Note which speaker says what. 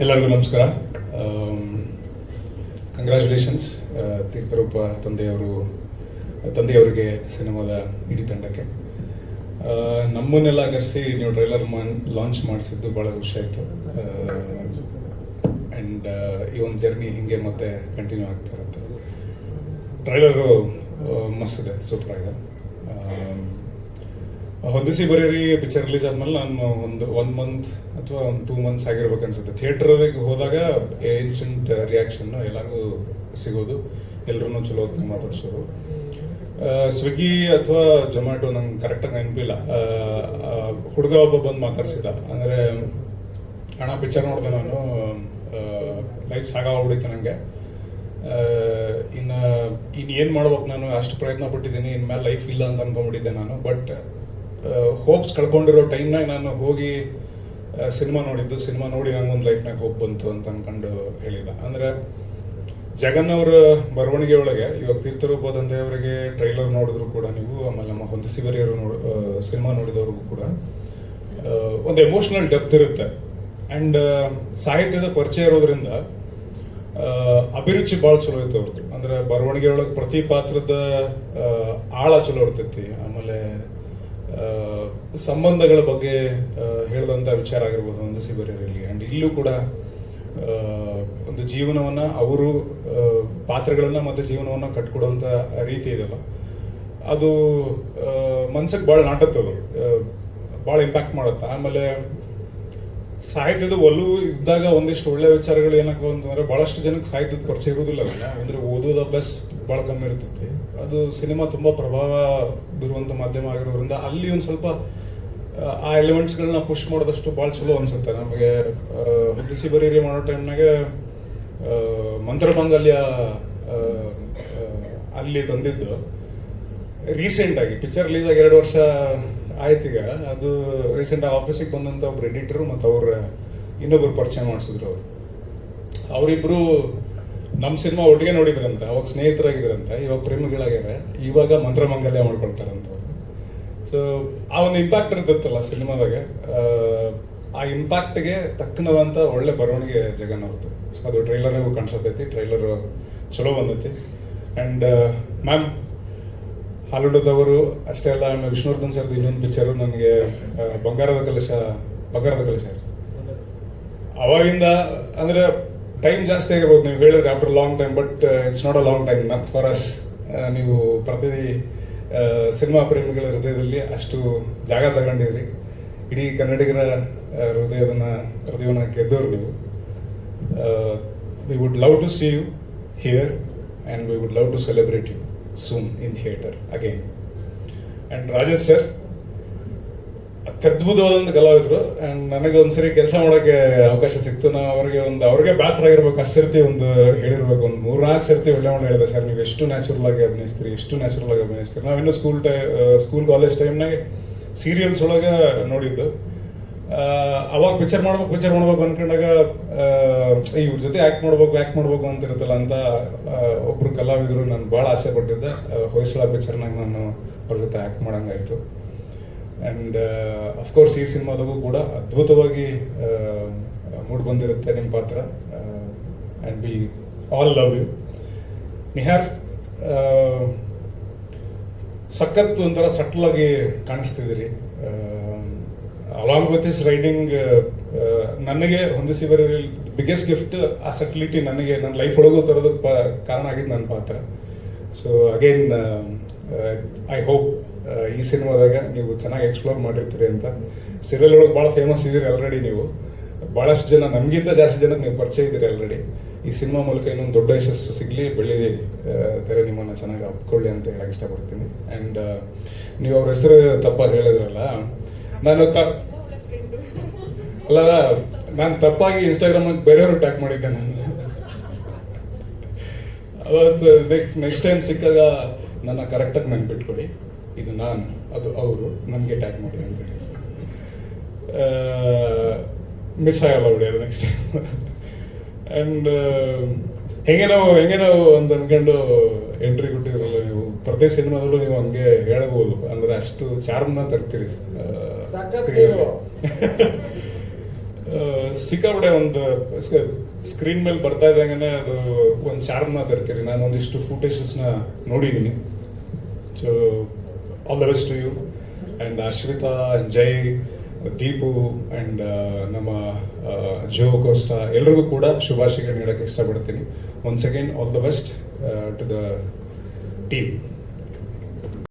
Speaker 1: ಎಲ್ಲರಿಗೂ ನಮಸ್ಕಾರ. ಕಂಗ್ರ್ಯಾಚುಲೇಷನ್ಸ್ ತೀರ್ಥರೂಪ ತಂದೆಯವರು ತಂದೆಯವರಿಗೆ ಸಿನಿಮಾದ ಇಡೀ ತಂಡಕ್ಕೆ. ನಮ್ಮನ್ನೆಲ್ಲ ಕರೆಸಿ ನೀವು ಟ್ರೈಲರ್ ಮಾನ್ ಲಾಂಚ್ ಮಾಡಿಸಿದ್ದು ಭಾಳ ಖುಷಿ ಆಯಿತು. ಆ್ಯಂಡ್ ಈ ಒಂದು ಜರ್ನಿ ಹಿಂಗೆ ಮತ್ತೆ ಕಂಟಿನ್ಯೂ ಆಗ್ತಾ ಇರುತ್ತೆ. ಟ್ರೈಲರು ಮಸ್ತಿದೆ ಇದೆ ಸೂಪರ್ ಆಗಿದೆ. ಆ, ಹೊಂದಿಸಿ ಬರೀರಿ ಪಿಕ್ಚರ್ ರಿಲೀಸ್ ಆದ್ಮೇಲೆ ನಾನು ಒಂದು ಒನ್ ಮಂತ್ ಅಥವಾ ಒಂದು ಟೂ ಮಂತ್ಸ್ ಆಗಿರ್ಬೇಕು ಅನ್ಸುತ್ತೆ. ಥಿಯೇಟ್ರಿಗೆ ಹೋದಾಗ ಇನ್ಸ್ಟೆಂಟ್ ರಿಯಾಕ್ಷನ್ ಎಲ್ಲರಿಗೂ ಸಿಗೋದು. ಎಲ್ಲರೂ ಚಲೋ ಹೊತ್ತು ಮಾತಾಡ್ಸೋರು. ಸ್ವಿಗ್ಗಿ ಅಥವಾ ಜೊಮ್ಯಾಟೊ ನಂಗೆ ಕರೆಕ್ಟಾಗಿ ನೆನಪಿಲ್ಲ. ಹುಡುಗ ಒಬ್ಬ ಬಂದು ಮಾತಾಡ್ಸಿದ. ಅಂದರೆ, ಅಣ್ಣ ಪಿಕ್ಚರ್ ನೋಡಿದೆ ನಾನು ಲೈಫ್ ಸಾಕಾಗ್ಬಿಡಿತ್ತು ನನಗೆ ಇನ್ನು ಇನ್ನು ಏನು ಮಾಡ್ಬೇಕು ನಾನು? ಅಷ್ಟು ಪ್ರಯತ್ನ ಪಟ್ಟಿದ್ದೀನಿ. ಇನ್ಮೇಲೆ ಲೈಫ್ ಇಲ್ಲ ಅಂತ ಅನ್ಕೊಂಡ್ಬಿಟ್ಟಿದ್ದೆ ನಾನು. ಬಟ್ ಹೋಪ್ಸ್ ಕಳ್ಕೊಂಡಿರೋ ಟೈಮ್ನಾಗ ನಾನು ಹೋಗಿ ಸಿನಿಮಾ ನೋಡಿದ್ದು ಸಿನಿಮಾ ನೋಡಿ ನನಗೊಂದು ಲೈಫ್ನಾಗ ಹೋಪ್ ಬಂತು ಅಂತ ಅಂದ್ಕೊಂಡು ಹೇಳಿಲ್ಲ. ಅಂದರೆ, ಜಗನ್ ಅವರ ಬರವಣಿಗೆ ಒಳಗೆ, ಇವಾಗ ತೀರ್ಥರೂಪ ಅವರಿಗೆ ಟ್ರೈಲರ್ ನೋಡಿದ್ರು ಕೂಡ ನೀವು, ಆಮೇಲೆ ನಮ್ಮ ಹೊಂದಿಸಿ ನೋಡ ಸಿನಿಮಾ ನೋಡಿದವ್ರಿಗೂ ಕೂಡ ಒಂದು ಎಮೋಷ್ನಲ್ ಡೆಪ್ತ್ ಇರುತ್ತೆ. ಆ್ಯಂಡ್ ಸಾಹಿತ್ಯದ ಪರಿಚಯ ಇರೋದ್ರಿಂದ ಅಭಿರುಚಿ ಭಾಳ ಚಲೋ ಇತ್ತು ಅವ್ರದ್ದು ಅಂದ್ರೆ, ಬರವಣಿಗೆ ಒಳಗೆ ಪ್ರತಿ ಪಾತ್ರದ ಆಳ ಚಲೋ ಇರ್ತೈತಿ. ಆಮೇಲೆ ಸಂಬಂಧಗಳ ಬಗ್ಗೆ ಹೇಳಿದಂಥ ವಿಚಾರ ಆಗಿರ್ಬೋದು ಒಂದು ಸಿಬರಿಯರಲ್ಲಿ ಆ್ಯಂಡ್ ಇಲ್ಲೂ ಕೂಡ ಒಂದು ಜೀವನವನ್ನ ಅವರು ಪಾತ್ರಗಳನ್ನು ಮತ್ತೆ ಜೀವನವನ್ನ ಕಟ್ಕೊಡುವಂಥ ರೀತಿ ಇದೆಲ್ಲ. ಅದು ಮನ್ಸಿಗೆ ಭಾಳ ನಾಟತ್ತದು ಭಾಳ ಇಂಪ್ಯಾಕ್ಟ್ ಮಾಡುತ್ತೆ. ಆಮೇಲೆ ಸಾಹಿತ್ಯದ ಒಲವು ಇದ್ದಾಗ ಒಂದಿಷ್ಟು ಒಳ್ಳೆ ವಿಚಾರಗಳು ಏನಕ್ಕ ಅಂತಂದರೆ ಬಹಳಷ್ಟು ಜನಕ್ಕೆ ಸಾಹಿತ್ಯದ ಪರಿಚಯ ಇರೋದಿಲ್ಲ ಅಂದ್ರೆ ಓದೋದು ಅಭ್ಯಾಸ ಭಾಳ ಕಮ್ಮಿ ಇರ್ತೈತಿ. ಅದು ಸಿನಿಮಾ ತುಂಬ ಪ್ರಭಾವ ಬೀರುವಂತ ಮಾಧ್ಯಮ ಆಗಿರೋದ್ರಿಂದ ಅಲ್ಲಿ ಒಂದು ಸ್ವಲ್ಪ ಆ, ಎಲಿಮೆಂಟ್ಸ್ಗಳನ್ನ ಪುಷ್ ಮಾಡಿದಷ್ಟು ಭಾಳ ಚಲೋ ಅನ್ಸುತ್ತೆ ನಮಗೆ. ಬಿಸಿ ಬರೀರಿ ಮಾಡೋ ಟೈಮ್ನಾಗೆ ಆ, ಅಲ್ಲಿ ತಂದಿದ್ದು. ರೀಸೆಂಟ್ ಆಗಿ ಪಿಕ್ಚರ್ ರಿಲೀಸ್ ಆಗಿ ಎರಡು ವರ್ಷ ಈಗ. ಅದು ರೀಸೆಂಟ್ ಆಗಿ ಆಫೀಸಿಗೆ ಬಂದಂತ ಒಬ್ರು ಎಡಿಟರು ಮತ್ತು ಅವ್ರ ಇನ್ನೊಬ್ರು ಪರಿಚಯ ಮಾಡಿಸಿದ್ರು ಅವರು. ಅವರಿಬ್ರು ನಮ್ಮ ಸಿನಿಮಾ ಒಟ್ಟಿಗೆ ನೋಡಿದ್ರಂತ, ಅವಾಗ ಸ್ನೇಹಿತರಾಗಿದ್ರಂತ, ಇವಾಗ ಪ್ರೇಮಿಗಳಾಗ್ಯಾರ, ಇವಾಗ ಮಂತ್ರಮಂಗಲ್ಯ ಮಾಡ್ಕೊಳ್ತಾರಂತ ಅವ್ರು. ಸೊ ಆ ಒಂದು ಇಂಪ್ಯಾಕ್ಟ್ ಇರ್ತೈತಲ್ಲ ಸಿನಿಮಾದಾಗ, ಆ ಇಂಪ್ಯಾಕ್ಟ್ಗೆ ತಕ್ಕನದಂತ ಒಳ್ಳೆ ಬರವಣಿಗೆ ಜಗನ್ ಅವ್ರದ್ದು ಸೊ ಅದು ಟ್ರೈಲರ್ನಾಗೂ ಕಾಣಿಸತೈತಿ ಟ್ರೈಲರ್ ಚಲೋ ಬಂದೈತಿ. ಆ್ಯಂಡ್ ಮ್ಯಾಮ್ ಹಾಲಿವುಡ್ದವರು ಅಷ್ಟೇ ಅಲ್ಲ ವಿಷ್ಣುವರ್ಧನ್ ಸರ್ದು ಇನ್ನೊಂದು ಪಿಕ್ಚರು ನನಗೆ ಬಂಗಾರದ ಕಲಶ ಬಂಗಾರದ ಕಲಶ. ಅವಾಗಿಂದ, ಅಂದ್ರೆ ಟೈಮ್ ಜಾಸ್ತಿ ಆಗಿರ್ಬೋದು, ನೀವು ಹೇಳಿದ್ರೆ after long time but it's not a long time not for us ನೀವು ಪ್ರತಿ ಸಿನಿಮಾ ಪ್ರೇಮಿಗಳ ಹೃದಯದಲ್ಲಿ ಅಷ್ಟು ಜಾಗ ತಗೊಂಡಿದ್ರಿ ಇಡೀ ಕನ್ನಡಿಗರ ಹೃದಯದನ್ನ ಹೃದಯವನ್ನು ಗೆದ್ದವರು ನೀವು. We would love to see you here and we would love to celebrate you soon in theatre again and Rajesh sir ಅತ್ಯದ್ಭುತವಾದಂಥ ಕಲಾವಿದರು. ಆ್ಯಂಡ್ ನನಗೆ ಒಂದ್ಸರಿ ಕೆಲಸ ಮಾಡೋಕ್ಕೆ ಅವಕಾಶ ಸಿಕ್ತು. ನಾವು ಅವರಿಗೆ ಒಂದು, ಅವ್ರಿಗೆ ಬೇಸರ ಆಗಿರ್ಬೇಕು ಅಷ್ಟು ಸರ್ತಿ ಒಂದು ಹೇಳಿರ್ಬೇಕು. ಒಂದು ಮೂರು ನಾಲ್ಕು ಸರ್ತಿ ಒಳ್ಳೆ ಮಾಡಿ ಹೇಳಿದೆ, ಸರ್, ನೀವು ಎಷ್ಟು ನ್ಯಾಚುರಲ್ ಆಗಿ ಅಭಿನಯಿಸ್ತೀರಿ, ಎಷ್ಟು ನ್ಯಾಚುರಲ್ ಆಗಿ ಅಭಿನಯಿಸ್ತೀರಿ? ನಾವು ಇನ್ನೂ ಸ್ಕೂಲ್ ಟೈ ಸ್ಕೂಲ್ ಕಾಲೇಜ್ ಟೈಮ್ನಾಗೆ ಸೀರಿಯಲ್ಸ್ ಒಳಗೆ ನೋಡಿದ್ದು. ಅವಾಗ ಪಿಕ್ಚರ್ ಮಾಡ್ಬೇಕು ಪಿಕ್ಚರ್ ಮಾಡ್ಬೇಕು ಅನ್ಕೊಂಡಾಗ ಇವ್ರ ಜೊತೆ ಆ್ಯಕ್ಟ್ ಮಾಡ್ಬೇಕು ಆ್ಯಕ್ಟ್ ಮಾಡ್ಬೇಕು ಅಂತ ಇರುತ್ತಲ್ಲ ಅಂತ ಒಬ್ರು ಕಲಾವಿದರು. ನಾನು ಭಾಳ ಆಸೆ ಪಟ್ಟಿದ್ದೆ. ಹೊಯ್ಸಳ ಪಿಕ್ಚರ್ನಾಗ ನಾನು ಅವ್ರ ಜೊತೆ ಆ್ಯಕ್ಟ್ ಮಾಡಂಗಾಯ್ತು. ಆ್ಯಂಡ್ ಅಫ್ಕೋರ್ಸ್ ಈ ಸಿನಿಮಾದಾಗೂ ಕೂಡ ಅದ್ಭುತವಾಗಿ ಮೂಡ್ ಬಂದಿರುತ್ತೆ ನಿಮ್ಮ ಪಾತ್ರ. And be all love you Nihar ಸಖತ್ ಒಂಥರ ಸಟ್ಲ್ ಆಗಿ ಕಾಣಿಸ್ತಿದ್ದೀರಿ ಅಲಾಂಗ್ ವಿತ್ ಇಸ್ ರೈಡಿಂಗ್ ನನಗೆ ಹೊಂದಿಸಿ ಬರೀ ಬಿಗ್ಗೆಸ್ಟ್ ಗಿಫ್ಟ್ ಆ ಸಟ್ಲಿಟಿ ನನಗೆ, ನನ್ನ ಲೈಫ್ ಒಳಗೂ ತರೋದಕ್ಕೆ ಪ ಕಾರಣ ಆಗಿದ್ದು ನನ್ನ ಪಾತ್ರ. ಸೊ ಅಗೇನ್ ಐ ಹೋಪ್ ಈ ಸಿನಿಮಾದಾಗ ನೀವು ಚೆನ್ನಾಗಿ ಎಕ್ಸ್ಪ್ಲೋರ್ ಮಾಡಿರ್ತೀರಿ ಅಂತ. ಸೀರಿಯಲ್ ಒಳಗೆ ಭಾಳ ಫೇಮಸ್ ಇದ್ದೀರಿ ಆಲ್ರೆಡಿ ನೀವು. ಭಾಳಷ್ಟು ಜನ ನಮಗಿಂತ ಜಾಸ್ತಿ ಜನಕ್ಕೆ ನೀವು ಪರಿಚಯ ಇದ್ದೀರಿ ಆಲ್ರೆಡಿ ಈ ಸಿನಿಮಾ ಮೂಲಕ ಇನ್ನೊಂದು ದೊಡ್ಡ ಯಶಸ್ಸು ಸಿಗಲಿ ಬೆಳ್ಳಿ ತೆರೆ ನಿಮ್ಮನ್ನು ಚೆನ್ನಾಗಿ ಒಪ್ಕೊಳ್ಳಿ ಅಂತ ಹೇಳಕ್ಕೆ ಇಷ್ಟಪಡ್ತೀನಿ. ಆ್ಯಂಡ್ ನೀವು ಅವ್ರ ಹೆಸರು ತಪ್ಪಾಗಿ ಹೇಳಿದ್ರಲ್ಲ, ನಾನು ತ ಅಲ್ಲ ನಾನು ತಪ್ಪಾಗಿ ಇನ್ಸ್ಟಾಗ್ರಾಮಿಗೆ ಬೇರೆಯವರು ಟ್ಯಾಕ್ ಮಾಡಿದ್ದೆ ನಾನು. ಅವತ್ತು ನೆಕ್ಸ್ಟ್ ನೆಕ್ಸ್ಟ್ ಟೈಮ್ ಸಿಕ್ಕಾಗ ನನ್ನ ಕರೆಕ್ಟಾಗಿ ನೆನ್ಪಿಟ್ಕೊಡಿ ಇದು ನಾನು ಅದು ಅವರು ನನಗೆ ಟ್ಯಾಗ್ ಮಾಡಿ ಅಂತೇಳಿ ಮಿಸ್ ಆಗಲ್ಲ ಬಿಡಿ ಅದು ನೆಕ್ಸ್ಟ್ ಟೈಮ್ ಆ್ಯಂಡ್ ಹೆಂಗೆ ನಾವು ಹೆಂಗೆ ನಾವು ಅಂತ ಅನ್ಕೊಂಡು ಎಂಟ್ರಿ ಕೊಟ್ಟಿದ್ರಲ್ಲ ನೀವು? ಪ್ರತಿ ಸಿನಿಮಾದಲ್ಲೂ ನೀವು ಹಂಗೆ ಹೇಳ್ಬೋದು. ಅಂದ್ರೆ ಅಷ್ಟು ಚಾರ್ಮ್ನ ತರ್ತೀರಿ
Speaker 2: ಸಿಕ್ಕಾಬಿಡೆ
Speaker 1: ಸ್ಕ್ರೀನಲ್ಲಿ. ಸಿಕ್ಕಾಪಡೆ ಒಂದು ಸ್ಕ್ರೀನ್ ಮೇಲೆ ಬರ್ತಾ ಇದ್ದಂಗೆ ಅದು ಒಂದು ಚಾರ್ಮ್ನ ತರ್ತೀರಿ. ನಾನು ಒಂದಿಷ್ಟು ಫುಟೇಜಸ್ನ ನೋಡಿದ್ದೀನಿ so all the best to you and Ashwitha Jai Deepu and ನಮ್ಮ ಜೋ ಕೋಸ್ಟಾ ಎಲ್ರಿಗೂ ಕೂಡ ಶುಭಾಶಯಗಳು ಹೇಳಕ್ಕೆ ಇಷ್ಟಪಡ್ತೀನಿ. One second all the best to the team